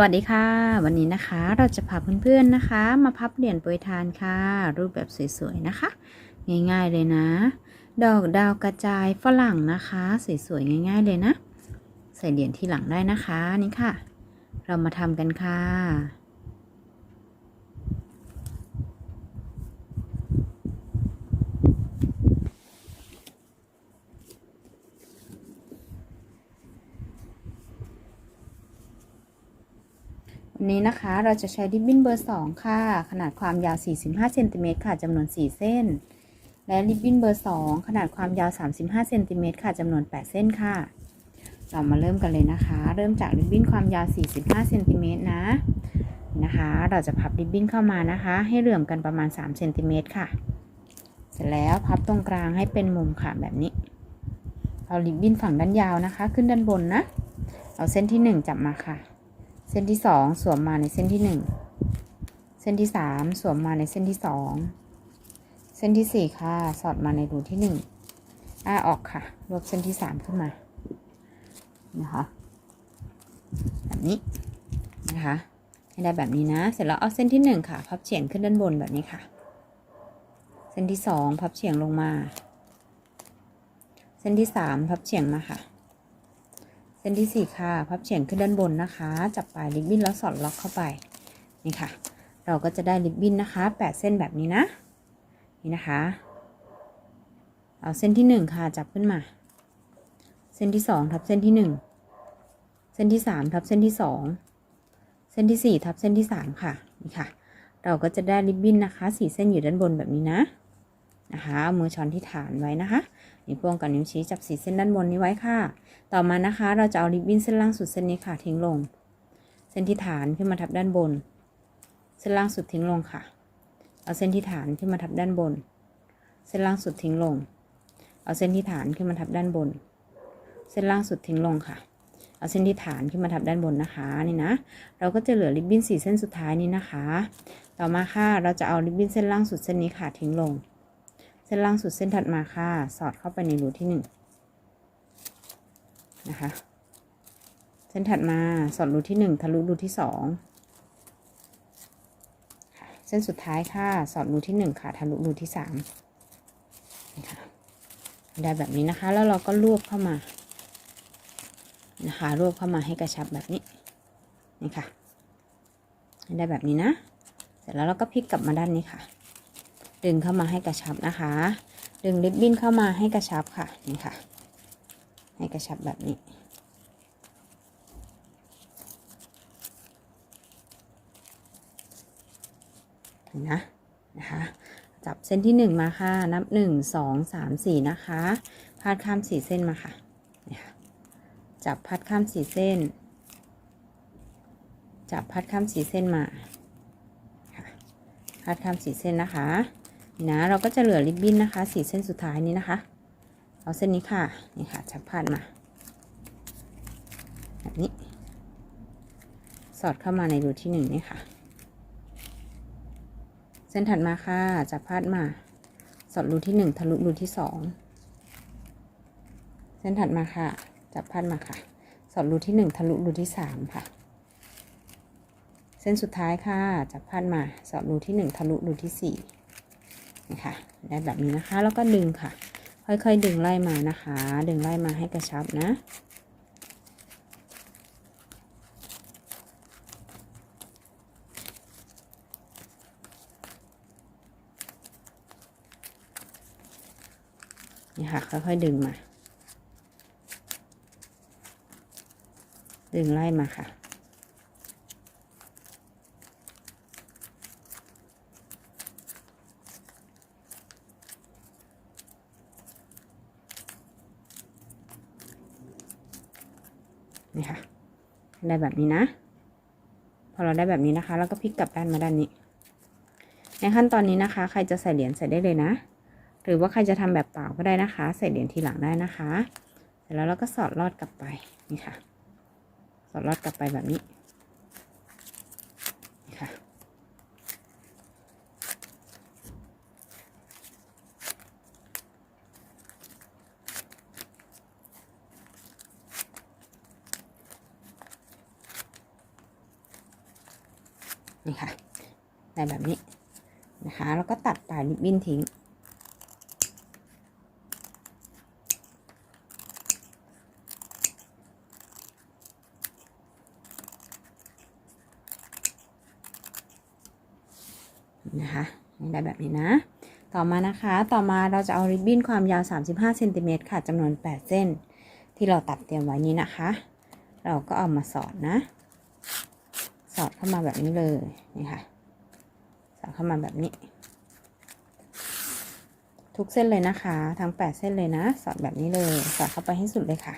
วัสดีค่ะ วันนี้นะคะเราจะพาเพื่อนๆนะคะ มาพับเหรียญโปรยทานค่ะ รูปแบบสวยๆนะคะ ง่ายๆเลยนะ ดอกดาวกระจายฝรั่งนะคะสวยๆง่าย ๆเลยนะ ใส่เหรียญที่หลังได้นะคะนี่ค่ะ เรามาทำกันค่ะ วันนี้นะคะเราจะใช้ริบบิ้นเบอร์ 2 ค่ะ ขนาดความยาว 45เซนติเมตรค่ะจำนวน 4 เส้น และริบบิ้นเบอร์ 2 ขนาดความยาว 35เซนติเมตรค่ะจำนวน 8 เส้นค่ะ เรามาเริ่มกันเลยนะคะ เริ่มจากริบบิ้นความยาว 45เซนติเมตรนะนะคะ เราจะพับริบบิ้นเข้ามานะคะ ให้เหลื่อมกันประมาณ3เซนติเมตรค่ะ เสร็จแล้วพับตรงกลางให้เป็นมุมค่ะแบบนี้ เอาริบบิ้นฝั่งด้านยาวนะคะ ขึ้นด้านบนนะ เอาเส้นที่ 1 จับมาค่ะ เส้นที่สองสวมมาในเส้นที่หนึ่งเส้นที่สามสวมมาในเส้นที่สองเส้นที่สี่ค่ะ สอดมาในรูที่หนึ่งอ้าออกค่ะ รวบเส้นที่สามขึ้นมา นะคะแบบนี้นะคะให้ได้แบบนี้นะ เสร็จแล้วเอาเส้นที่หนึ่งค่ะ พับเฉียงขึ้นด้านบนแบบนี้ค่ะ เส้นที่สองพับเฉียงลงมา เส้นที่สามพับเฉียงมาค่ะ นที่สี่ค่ะ พับเฉียงขึ้นด้านบนนะคะ จับปลายริบบิ้นแล้วสอดล็อกเข้าไป นี่ค่ะ เราก็จะได้ริบบิ้นนะคะแปดเส้นแบบนี้นะ นี่นะคะ เอาเส้นที่หนึ่งค่ะ จับขึ้นมา เส้นที่สองทับเส้นที่หนึ่งเส้นที่สามทับเส้นที่สองเส้นที่สี่ทับเส้นที่สามค่ะ นี่ค่ะ เราก็จะได้ริบบิ้นนะคะสี่เส้นอยู่ด้านบนแบบนี้นะ นะคะ เอามือช้อนที่ฐานไว้นะคะ นิ้วโป้งกับนิ้วชี้จับสีเส้นด้านบนนี้ไว้ค่ะ ต่อมานะคะเราจะเอาริบบิ้นเส้นล่างสุดเส้นนี้ค่ะทิ้งลง เส้นที่ฐานขึ้นมาทับด้านบน เส้นล่างสุดทิ้งลงค่ะ เอาเส้นที่ฐานขึ้นมาทับด้านบน เส้นล่างสุดทิ้งลง เอาเส้นที่ฐานขึ้นมาทับด้านบน เส้นล่างสุดทิ้งลงค่ะเอาเส้นที่ฐานขึ้นมาทับด้านบนนะคะนี่นะ เราก็จะเหลือริบบิ้นสีเส้นสุดท้ายนี้นะคะ ต่อมาค่ะเราจะเอาริบบิ้นเส้นล่างสุดเส้นนี้ค่ะทิ้งลง เส้นล่างสุดเส้นถัดมาค่ะ สอดเข้าไปในรูที่หนึ่งนะคะ เส้นถัดมาสอดรูที่หนึ่งทะลุรูที่สองเส้นสุดท้ายค่ะ สอดรูที่หนึ่งค่ะ ทะลุรูที่สามนะคะได้แบบนี้นะคะ แล้วเราก็รวบเข้ามานะคะ รวบเข้ามาให้กระชับแบบนี้ นี่ค่ะ ได้แบบนี้นะ เสร็จแล้วเราก็พลิกกลับมาด้านนี้ค่ะ ดึงเข้ามาให้กระชับนะคะ ดึงริบบิ้นเข้ามาให้กระชับค่ะนี่ค่ะ ให้กระชับแบบนี้นะนะคะจับเส้นที่หนึ่งมาค่ะ นับหนึ่งสองสามสี่นะคะ พาดข้ามสี่เส้นมาค่ะนี่ค่ะ จับพัดข้ามสี่เส้น จับพัดข้ามสี่เส้นมาพัดข้ามสี่เส้นนะคะ นะเราก็จะเหลือริบบิ้นนะคะสี่เส้นสุดท้ายนี้นะคะ เอาเส้นนี้ค่ะนี่ค่ะจับพาดมาแบบนี้ สอดเข้ามาในรูที่หนึ่งนี่ค่ะ เส้นถัดมาค่ะจับพาดมา สอดรูที่หนึ่งทะลุรูที่สองเส้นถัดมาค่ะ จับพาดมาค่ะ สอดรูที่หนึ่งทะลุรูที่สามค่ะเส้นสุดท้ายค่ะ จับพาดมา สอดรูที่หนึ่งทะลุรูที่สี่ ค่ะได้แบบนี้นะคะ แล้วก็ดึงค่ะ ค่อยๆ ดึงไล่มานะคะ ดึงไล่มาให้กระชับนะนี่ค่ะค่อยๆดึงมา ดึงไล่มาค่ะ นี่ค่ะ ได้แบบนี้นะ พอเราได้แบบนี้นะคะ แล้วก็พลิกกลับด้านมาด้านนี้ ในขั้นตอนนี้นะคะ ใครจะใส่เหรียญใส่ได้เลยนะ หรือว่าใครจะทำแบบเปล่าก็ได้นะคะ ใส่เหรียญทีหลังได้นะคะ เสร็จแล้วเราก็สอดลอดกลับไปนี่ค่ะ สอดลอดกลับไปแบบนี้ นี่ค่ะได้แบบนี้นะคะแล้วก็ตัดปลายริบบิ้นทิ้ง นะคะได้แบบนี้นะ ต่อมานะคะ ต่อมาเราจะเอาริบบิ้นความยาว 35เซนติเมตรค่ะจำนวน 8 เส้น ที่เราตัดเตรียมไว้นี้นะคะ เราก็เอามาสอดนะ เข้ามาแบบนี้เลยนี่ค่ะสอดเข้ามาแบบนี้ ทุกเส้นเลยนะคะ ทั้ง8เส้นเลยนะ สอดแบบนี้เลย สอดเข้าไปให้สุดเลยค่ะ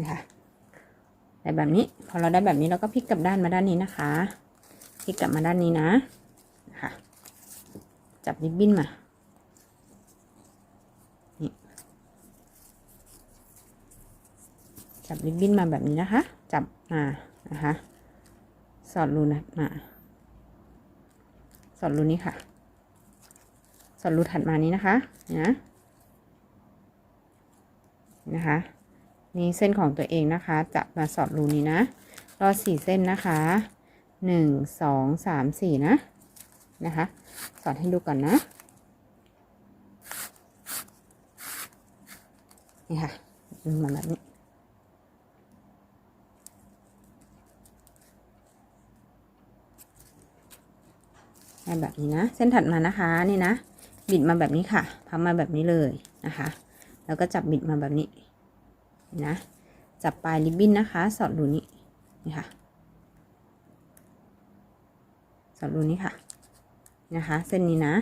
นะคะได้แบบนี้พอเราได้แบบนี้เราก็พลิกกลับด้านมาด้านนี้นะคะพลิกกลับมาด้านนี้นะนะคะจับริบบิ้นมานี่จับริบบิ้นมาแบบนี้นะคะ จับมานะคะสอดรูนะมาสอดรูนี้ค่ะ สอดรูถัดมานี้นะคะนะนะคะ นี่เส้นของตัวเองนะคะ จะมาสอดรูนี้นะรอสี่เส้นนะคะหนึ่งสองสามสี่นะนะคะ สอดให้ดูก่อนนะนี่ค่ะมันแบบนี้แบบนี้นะ เส้นถัดมานะคะนี่นะ บิดมาแบบนี้ค่ะพับมาแบบนี้เลยนะคะ แล้วก็จับบิดมาแบบนี้ นะ จับปลายริบบิ้นนะคะ สอดรูนี้นี่ค่ะ สอดรูนี้ค่ะ นะคะ เส้นนี้นะ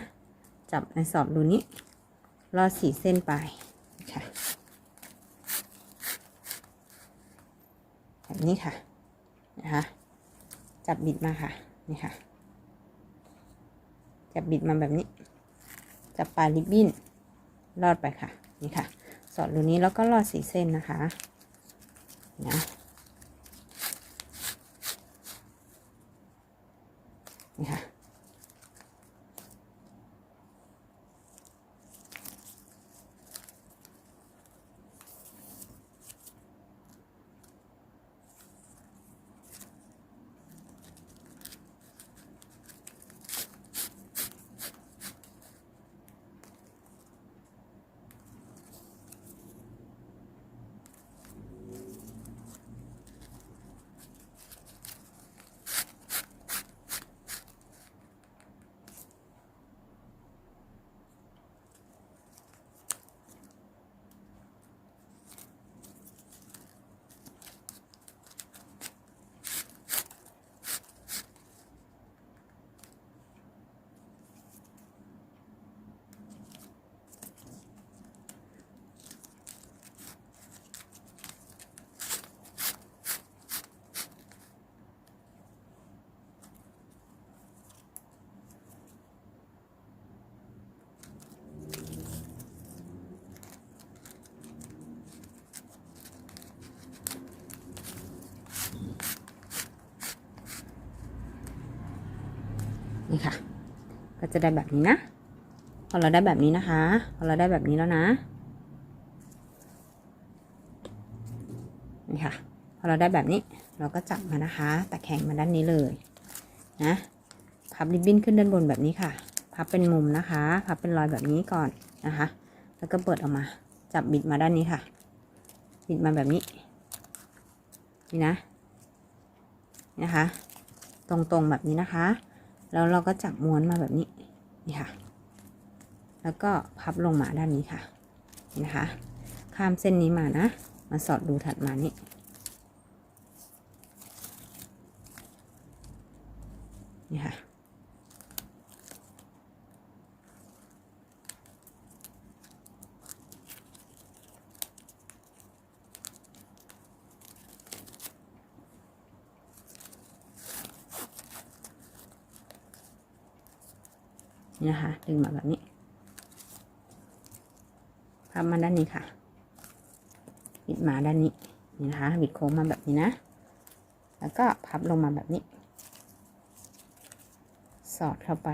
จับในสอดรูนี้ รอดสี่เส้นไปค่ะ แบบนี้ค่ะ นะคะ จับบิดมาค่ะ นี่ค่ะ จับบิดมาแบบนี้ จับปลายริบบิ้น รอดไปค่ะ นี่ค่ะ สอดรูนี้แล้วก็รอดสีเส้นนะคะนะ นี่ค่ะ นี่ค่ะ ก็ จะได้แบบนี้นะพอเราได้แบบนี้นะคะพอเราได้แบบนี้แล้วนะนี่ค่ะพอเราได้แบบนี้เราก็จับมานะคะตะแคงมาด้านนี้เลยนะพับริบบิ้นขึ้นด้านบนแบบนี้ค่ะ พับเป็นมุมนะคะ พับเป็นรอยแบบนี้ก่อนนะคะ แล้วก็เปิดออกมา จับบิดมาด้านนี้ค่ะ บิดมาแบบนี้ นี่นะ นะคะ ตรงๆแบบนี้นะคะ แล้วเราก็จับม้วนมาแบบนี้ นี่ค่ะ แล้วก็พับลงมาด้านนี้ค่ะนะคะ ข้ามเส้นนี้มานะ มาสอดดูถัดมานี่นี่ค่ะ นี่นะคะ ดึงมาแบบนี้พับมาด้านนี้ค่ะบิดมาด้านนี้นี่นะคะบิดโค้งมาแบบนี้นะ แล้วก็พับลงมาแบบนี้ สอดเข้าไป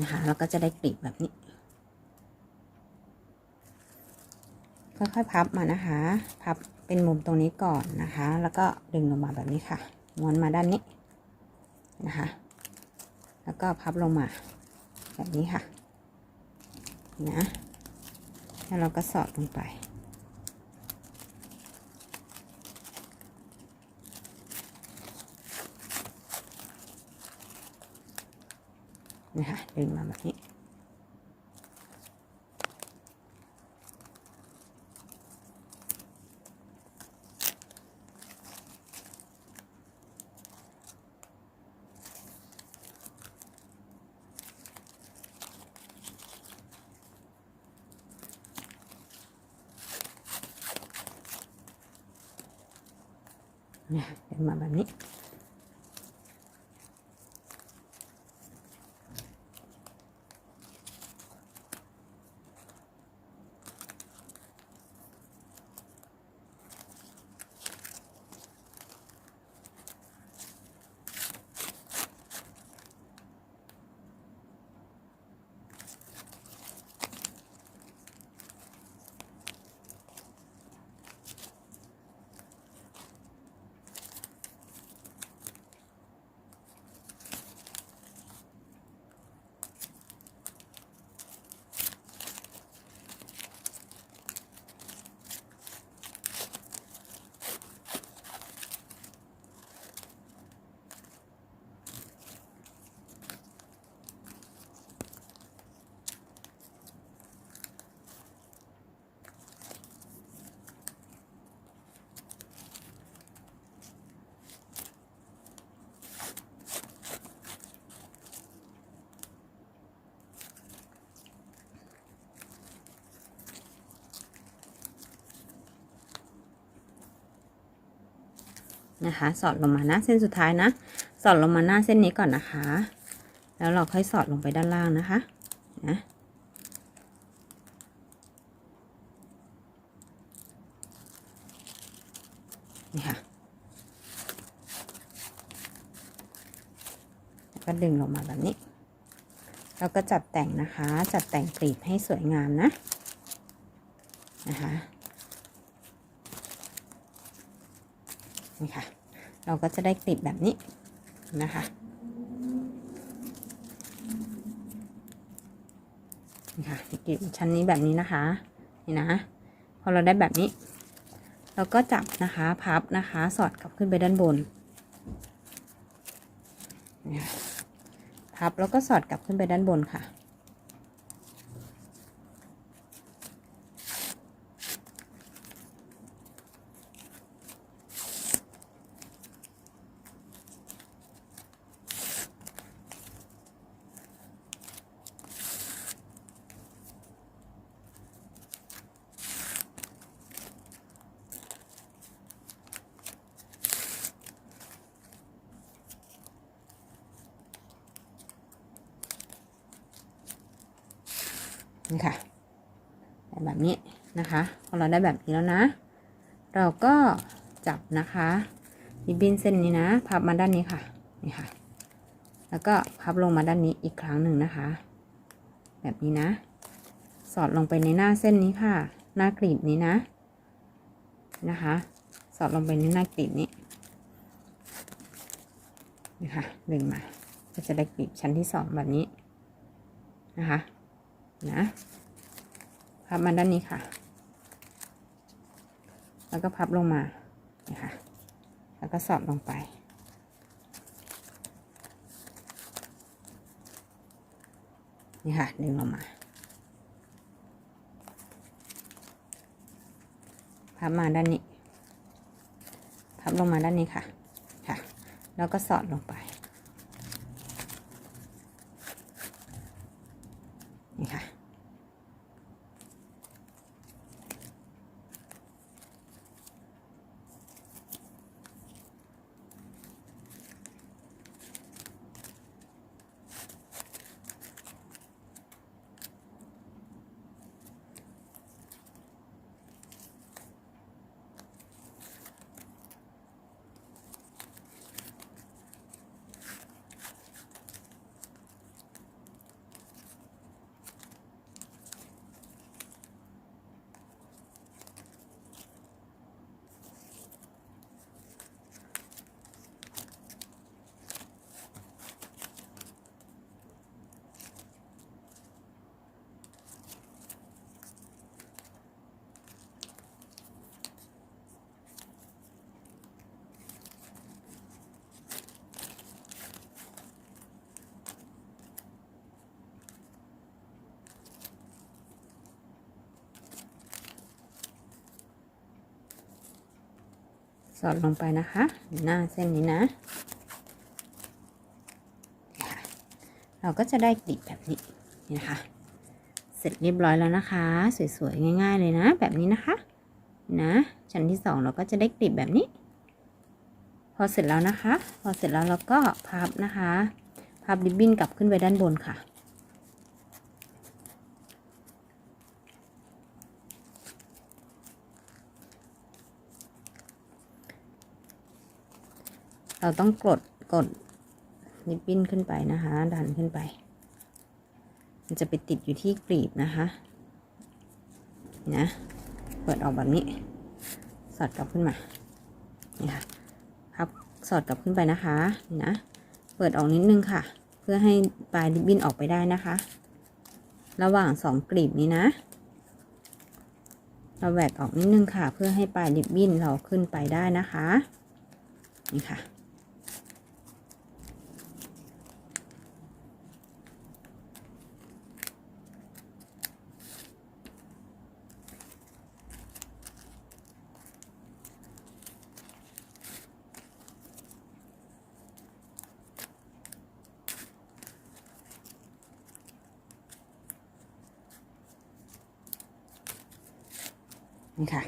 นะคะ แล้วก็จะได้กลีบแบบนี้ ค่อยๆพับมานะคะ พับเป็นมุมตรงนี้ก่อนนะคะ แล้วก็ดึงลงมาแบบนี้ค่ะ ม้วนมาด้านนี้นะคะ แล้วก็พับลงมาแบบนี้ค่ะ นะ แล้วเราก็สอดลงไป นะคะ ดึงมาแบบนี้ นะคะ สอดลงมานะเส้นสุดท้ายนะ สอดลงมาหน้าเส้นนี้ก่อนนะคะ แล้วเราค่อยสอดลงไปด้านล่างนะคะนะนี่ค่ะแล้วก็ดึงลงมาแบบนี้ เราก็จัดแต่งนะคะ จัดแต่งกลีบให้สวยงามนะ นะคะ นี่ค่ะ เราก็จะได้กลีบแบบนี้นะคะ นี่ค่ะกลีบชั้นนี้แบบนี้นะคะ นี่นะ พอเราได้แบบนี้ เราก็จับนะคะพับนะคะ สอดกลับขึ้นไปด้านบนพับแล้วก็สอดกลับขึ้นไปด้านบนค่ะ นี่ค่ะแบบนี้นะคะพอเราได้แบบนี้แล้วนะ เราก็จับนะคะริบบิ้นเส้นนี้นะ พับมาด้านนี้ค่ะนี่ค่ะ แล้วก็พับลงมาด้านนี้อีกครั้งหนึ่งนะคะ แบบนี้นะ สอดลงไปในหน้าเส้นนี้ค่ะ หน้ากลีบนี้นะ นะคะ สอดลงไปในหน้ากลีบนี้นี่ค่ะดึงมาก็จะได้กลีบชั้นที่สองแบบนี้นะคะ นะพับมาด้านนี้ค่ะ แล้วก็พับลงมานะคะแล้วก็สอดลงไป นี่ค่ะ ดึงลงมา พับมาด้านนี้ พับลงมาด้านนี้ค่ะ ค่ะ แล้วก็สอดลงไป อดลงไปนะคะ หน้าเส้นนี้นะ เราก็จะได้กลีบแบบนี้นี่นะคะ เสร็จเรียบร้อยแล้วนะคะ สวยๆ ง่าย ๆ เลยนะ แบบนี้นะคะ นะ ชั้นที่สองเราก็จะได้กลีบแบบนี้ พอเสร็จแล้วนะคะ พอเสร็จแล้วเราก็พับนะคะ พับริบบิ้นกลับขึ้นไปด้านบนค่ะ เราต้องกดกดริบบิ้นขึ้นไปนะคะ ดันขึ้นไป มันจะไปติดอยู่ที่กลีบนะคะนะเปิดออกแบบนี้ สอดกลับขึ้นมานี่ค่ะพับสอดกลับขึ้นไปนะคะนี่นะเปิดออกนิดนึงค่ะ เพื่อให้ปลายริบบิ้นออกไปได้นะคะ ระหว่างสองกลีบนี้นะ เราแหวกออกนิดนึงค่ะ เพื่อให้ปลายริบบิ้นเราขึ้นไปได้นะคะ นี่ค่ะ นี่ค่ะ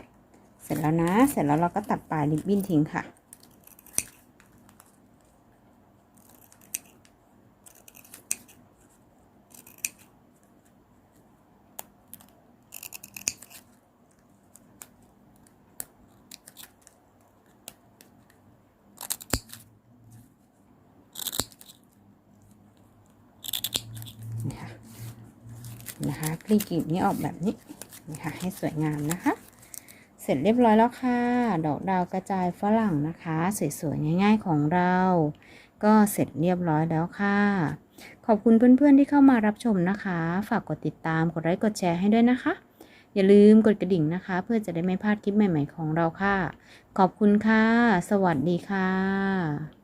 เสร็จแล้วนะ เสร็จแล้วเราก็ตัดปลายริบบิ้นทิ้งค่ะนี่ค่ะคะกลีบนี้ออกแบบนี้นี่ค่ะให้สวยงามนะคะ เสร็จเรียบร้อยแล้วค่ะ ดอกดาวกระจายฝรั่งนะคะ สวยๆง่าย ๆของเรา ก็เสร็จเรียบร้อยแล้วค่ะ ขอบคุณเพื่อนๆที่เข้ามารับชมนะคะ ฝากกดติดตามกดไลค์กดแชร์ให้ด้วยนะคะ อย่าลืมกดกระดิ่งนะคะ เพื่อจะได้ไม่พลาดคลิปใหม่ ๆของเราค่ะ ขอบคุณค่ะ สวัสดีค่ะ